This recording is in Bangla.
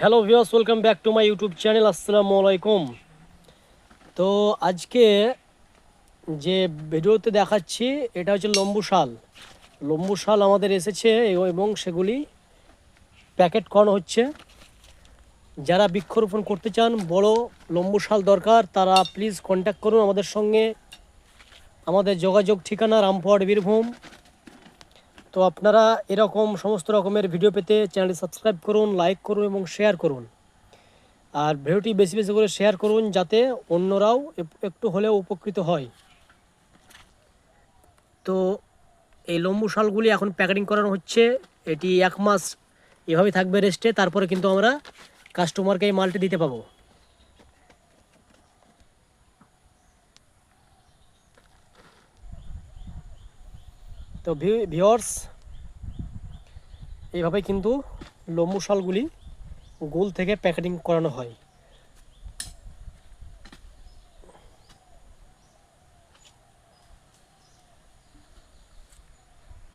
Hello viewers welcome back to my YouTube channel আসসালামু আলাইকুম তো আজকে যে ভিডিওতে দেখাচ্ছি, এটা হচ্ছে লম্বু শাল। লম্বু শাল আমাদের এসেছে এবং সেগুলি প্যাকেট করানো হচ্ছে। যারা বৃক্ষরোপণ করতে চান, বড় লম্বু শাল দরকার, তারা প্লিজ কন্ট্যাক্ট করুন আমাদের সঙ্গে। আমাদের যোগাযোগ ঠিকানা রামপুরহাট বীরভূম। তো আপনারা এরকম সমস্ত রকমের ভিডিও পেতে চ্যানেলটি সাবস্ক্রাইব করুন লাইক করুন এবং শেয়ার করুন। আর ভিডিওটি বেশি বেশি করে শেয়ার করুন যাতে অন্যরাও একটু হলেও উপকৃত হয়। তো এই লম্বু শালগুলি এখন প্যাকেটিং করানো হচ্ছে। এটি এক মাস এভাবে থাকবে রেস্টে তারপরে কিন্তু আমরা কাস্টমারকে এই মালটি দিতে পাবো। তো ভিওর্স এইভাবে কিন্তু লম্বু শালগুলি গোল থেকে প্যাকেটিং করানো হয়।